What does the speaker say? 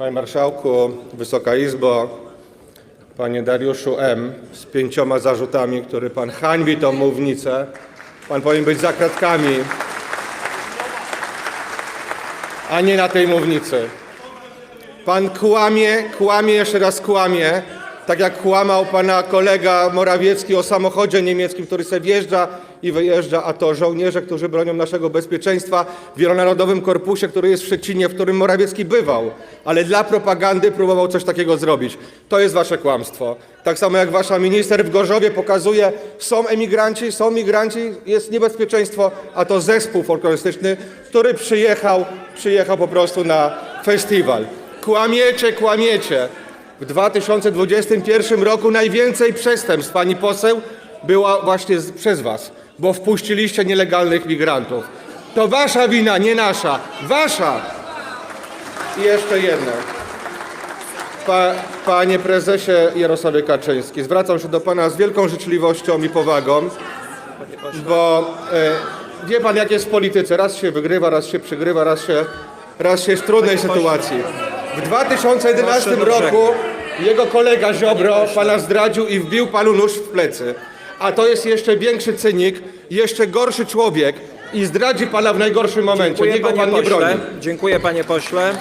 Panie Marszałku, Wysoka Izbo, Panie Dariuszu M. z pięcioma zarzutami, który Pan hańbi tą mównicę. Pan powinien być za kratkami, a nie na tej mównicy. Pan kłamie, kłamie, jeszcze raz kłamie, tak jak kłamał pana kolega Morawiecki o samochodzie niemieckim, który sobie wjeżdża i wyjeżdża, a to żołnierze, którzy bronią naszego bezpieczeństwa w Wielonarodowym Korpusie, który jest w Szczecinie, w którym Morawiecki bywał, ale dla propagandy próbował coś takiego zrobić. To jest wasze kłamstwo. Tak samo jak wasza minister w Gorzowie pokazuje, są emigranci, są migranci, jest niebezpieczeństwo, a to zespół folklorystyczny, który przyjechał, przyjechał po prostu na festiwal. Kłamiecie, kłamiecie. W 2021 roku najwięcej przestępstw, pani poseł, była właśnie przez was, bo wpuściliście nielegalnych migrantów. To wasza wina, nie nasza. Wasza! I jeszcze jedno. Pa, panie prezesie Jarosławie Kaczyński, zwracam się do pana z wielką życzliwością i powagą, bo e, wie pan jak jest w polityce. Raz się wygrywa, raz się przegrywa, raz się, raz się jest w trudnej sytuacji. W 2011 Proszę do roku jego kolega Ziobro pana zdradził i wbił panu nóż w plecy. A to jest jeszcze większy cynik, jeszcze gorszy człowiek i zdradzi pana w najgorszym momencie. Dziękuję Niego panie pan nie pośle. broni. Dziękuję panie pośle.